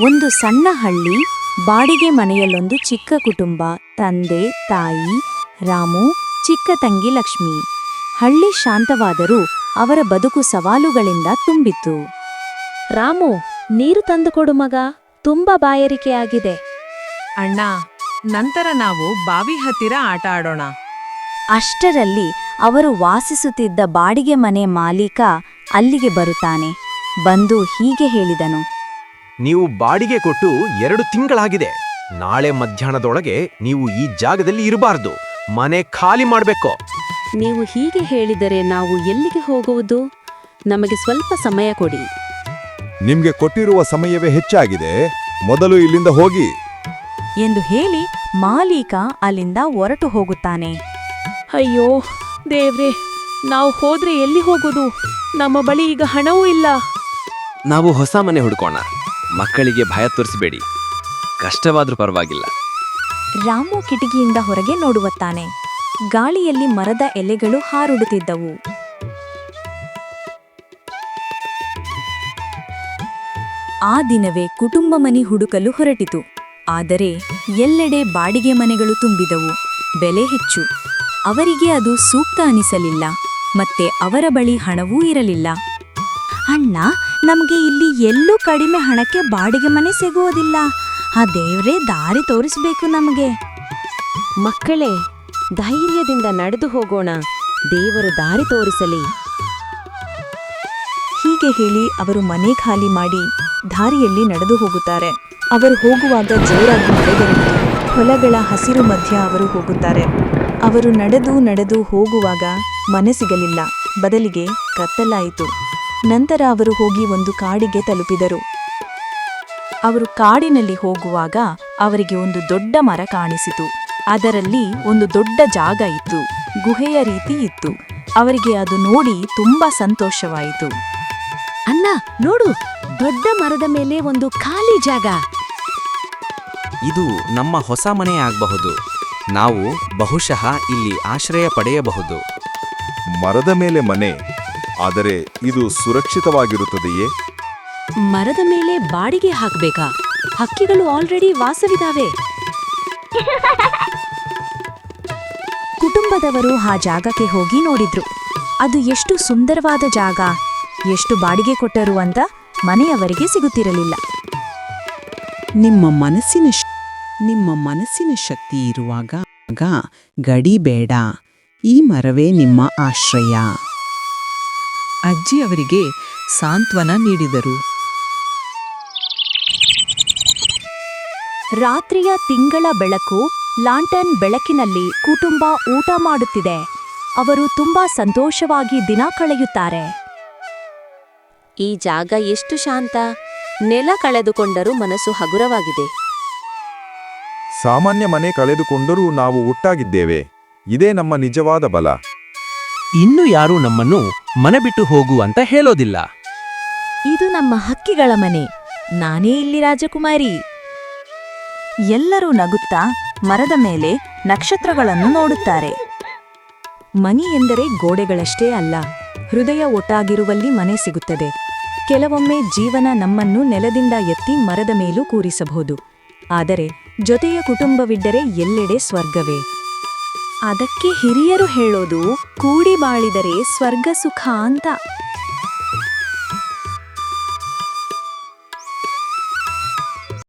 ಒಂದು ಸಣ್ಣ ಹಳ್ಳಿ ಬಾಡಿಗೆ ಮನೆಯಲ್ಲೊಂದು ಚಿಕ್ಕ ಕುಟುಂಬ ತಂದೆ ತಾಯಿ ರಾಮು ಚಿಕ್ಕ ತಂಗಿ ಲಕ್ಷ್ಮಿ. ಹಳ್ಳಿ ಶಾಂತವಾದರೂ ಅವರ ಬದುಕು ಸವಾಲುಗಳಿಂದ ತುಂಬಿತ್ತು. ರಾಮು ನೀರು ತಂದುಕೊಡು ಮಗ. ತುಂಬಾ ಬಾಯಾರಿಕೆಯಾಗಿದೆ. ಅಣ್ಣ ನಂತರ ನಾವು ಬಾವಿ ಹತ್ತಿರ ಆಟ ಆಡೋಣ. ಅಷ್ಟರಲ್ಲಿ ಅವರು ವಾಸಿಸುತ್ತಿದ್ದ ಬಾಡಿಗೆ ಮನೆ ಮಾಲೀಕ ಅಲ್ಲಿಗೆ ಬರುತ್ತಾನೆ. ಬಂದು ಹೀಗೆ ಹೇಳಿದನು. ನೀವು ಬಾಡಿಗೆ ಕೊಟ್ಟು ಎರಡು ತಿಂಗಳಾಗಿದೆ. ನಾಳೆ ಮಧ್ಯಾಹ್ನದೊಳಗೆ ನೀವು ಈ ಜಾಗದಲ್ಲಿ ಇರಬಾರ್ದು. ಮನೆ ಖಾಲಿ ಮಾಡಬೇಕು. ನೀವು ಹೀಗೆ ಹೇಳಿದರೆ ನಾವು ಎಲ್ಲಿಗೆ ಹೋಗುವುದು? ನಮಗೆ ಸ್ವಲ್ಪ ಸಮಯ ಕೊಡಿ. ನಿಮಗೆ ಕೊಟ್ಟಿರುವ ಸಮಯವೇ ಹೆಚ್ಚಾಗಿದೆ. ಮೊದಲು ಇಲ್ಲಿಂದ ಹೋಗಿ. ಎಂದು ಹೇಳಿ ಮಾಲೀಕ ಅಲ್ಲಿಂದ ಹೊರಟು ಹೋಗುತ್ತಾನೆ. ಅಯ್ಯೋ ದೇವ್ರೆ ನಾವು ಹೋದ್ರೆ ಎಲ್ಲಿ ಹೋಗೋದು ನಮ್ಮ ಬಳಿ ಈಗ ಹಣವೂ ಇಲ್ಲ. ನಾವು ಹೊಸ ಮನೆ ಹುಡ್ಕೋಣ. ಮಕ್ಕಳಿಗೆ ಭಯ ತೋರಿಸಬೇಡಿ. ಕಷ್ಟವಾದ್ರೂ ಪರವಾಗಿಲ್ಲ. ರಾಮು ಕಿಟಕಿಯಿಂದ ಹೊರಗೆ ನೋಡುವತ್ತಾನೆ. ಗಾಳಿಯಲ್ಲಿ ಮರದ ಎಲೆಗಳು ಹಾರುಡುತ್ತಿದ್ದವು. ಆ ದಿನವೇ ಕುಟುಂಬ ಮನೆ ಹುಡುಕಲು ಹೊರಟಿತು. ಆದರೆ ಎಲ್ಲೆಡೆ ಬಾಡಿಗೆ ಮನೆಗಳು ತುಂಬಿದವು. ಬೆಲೆ ಹೆಚ್ಚು. ಅವರಿಗೆ ಅದು ಸೂಕ್ತ ಅನಿಸಲಿಲ್ಲ. ಮತ್ತೆ ಅವರ ಬಳಿ ಹಣವೂ ಇರಲಿಲ್ಲ. ಅಣ್ಣ ನಮಗೆ ಇಲ್ಲಿ ಎಲ್ಲೂ ಕಡಿಮೆ ಹಣಕ್ಕೆ ಬಾಡಿಗೆ ಮನೆ ಸಿಗುವುದಿಲ್ಲ. ಆ ದೇವರೇ ದಾರಿ ತೋರಿಸಬೇಕು ನಮಗೆ. ಮಕ್ಕಳೇ ಧೈರ್ಯದಿಂದ ನಡೆದು ಹೋಗೋಣ. ದೇವರು ದಾರಿ ತೋರಿಸಲಿ. ಹೀಗೆ ಹೇಳಿ ಅವರು ಮನೆ ಖಾಲಿ ಮಾಡಿ ದಾರಿಯಲ್ಲಿ ನಡೆದು ಹೋಗುತ್ತಾರೆ. ಅವರು ಹೋಗುವಾಗ ಜೋರಾಗಿ ಬರುತ್ತೆ ಹೊಲಗಳ ಹಸಿರು ಮಧ್ಯ ಅವರು ಹೋಗುತ್ತಾರೆ. ಅವರು ನಡೆದು ನಡೆದು ಹೋಗುವಾಗ ಮನೆ ಸಿಗಲಿಲ್ಲ. ಬದಲಿಗೆ ಕತ್ತಲಾಯಿತು. ನಂತರ ಅವರು ಹೋಗಿ ಒಂದು ಕಾಡಿಗೆ ತಲುಪಿದರು. ಅವರು ಕಾಡಿನಲ್ಲಿ ಹೋಗುವಾಗ ಅವರಿಗೆ ಒಂದು ದೊಡ್ಡ ಮರ ಕಾಣಿಸಿತು. ಅದರಲ್ಲಿ ಒಂದು ದೊಡ್ಡ ಜಾಗ ಇತ್ತು. ಗುಹೆಯ ರೀತಿ ಇತ್ತು. ಅವರಿಗೆ ಅದು ನೋಡಿ ತುಂಬಾ ಸಂತೋಷವಾಯಿತು. ಅಣ್ಣ ನೋಡು ದೊಡ್ಡ ಮರದ ಮೇಲೆ ಒಂದು ಖಾಲಿ ಜಾಗ. ಇದು ನಮ್ಮ ಹೊಸ ಮನೆ ಆಗಬಹುದು. ನಾವು ಬಹುಶಃ ಇಲ್ಲಿ ಆಶ್ರಯ ಪಡೆಯಬಹುದು. ಮರದ ಮೇಲೆ ಮನೆ ಆದರೆ ಇದು ಸುರಕ್ಷಿತವಾಗಿರುತ್ತದೆಯೇ? ಮರದ ಮೇಲೆ ಬಾಡಿಗೆ ಹಾಕ್ಬೇಕಾ? ಹಕ್ಕಿಗಳು ಆಲ್ರೆಡಿ ವಾಸವಿದಾವೆ. ಕುಟುಂಬದವರು ಆ ಜಾಗಕ್ಕೆ ಹೋಗಿ ನೋಡಿದ್ರು. ಅದು ಎಷ್ಟು ಸುಂದರವಾದ ಜಾಗ ಎಷ್ಟು ಬಾಡಿಗೆ ಕೊಟ್ಟರು ಅಂತ ಮನೆಯವರಿಗೆ ಸಿಗುತ್ತಿರಲಿಲ್ಲ. ನಿಮ್ಮ ಮನಸ್ಸಿನ ನಿಮ್ಮ ಮನಸ್ಸಿನ ಶಕ್ತಿ ಇರುವಾಗ ಆಗ ಗಡಿ ಬೇಡ. ಈ ಮರವೇ ನಿಮ್ಮ ಆಶ್ರಯ. ಅಜ್ಜಿ ಅವರಿಗೆ ಸಾಂತ್ವನ ನೀಡಿದರು. ರಾತ್ರಿಯ ತಿಂಗಳ ಬೆಳಕು ಲಾಂಟನ್ ಬೆಳಕಿನಲ್ಲಿ ಕುಟುಂಬ ಊಟ ಮಾಡುತ್ತಿದೆ. ಅವರು ತುಂಬಾ ಸಂತೋಷವಾಗಿ ದಿನ ಕಳೆಯುತ್ತಾರೆ. ಈ ಜಾಗ ಎಷ್ಟು ಶಾಂತ. ನೆಲ ಕಳೆದುಕೊಂಡರೂ ಮನಸ್ಸು ಹಗುರವಾಗಿದೆ. ಸಾಮಾನ್ಯ ಮನೆ ಕಳೆದುಕೊಂಡರೂ ನಾವು ಒಟ್ಟಾಗಿದ್ದೇವೆ. ಇದೇ ನಮ್ಮ ನಿಜವಾದ ಬಲ. ಇನ್ನು ಯಾರೂ ನಮ್ಮನ್ನು ಮನೆ ಬಿಟ್ಟು ಹೋಗು ಅಂತ ಹೇಳೋದಿಲ್ಲ. ಇದು ನಮ್ಮ ಹಕ್ಕಿಗಳ ಮನೆ. ನಾನೇ ಇಲ್ಲಿ ರಾಜಕುಮಾರಿ. ಎಲ್ಲರೂ ನಗುತ್ತಾ ಮರದ ಮೇಲೆ ನಕ್ಷತ್ರಗಳನ್ನು ನೋಡುತ್ತಾರೆ. ಮನಿ ಎಂದರೆ ಗೋಡೆಗಳಷ್ಟೇ ಅಲ್ಲ, ಹೃದಯ ಒಟ್ಟಾಗಿರುವಲ್ಲಿ ಮನೆ ಸಿಗುತ್ತದೆ. ಕೆಲವೊಮ್ಮೆ ಜೀವನ ನಮ್ಮನ್ನು ನೆಲದಿಂದ ಎತ್ತಿ ಮರದ ಮೇಲೂ ಕೂರಿಸಬಹುದು. ಆದರೆ ಜೊತೆಯ ಕುಟುಂಬವಿದ್ದರೆ ಎಲ್ಲೆಡೆ ಸ್ವರ್ಗವೇ. ಅದಕ್ಕೆ ಹಿರಿಯರು ಹೇಳೋದು ಕೂಡಿ ಬಾಳಿದರೆ ಸ್ವರ್ಗ ಸುಖ ಅಂತ.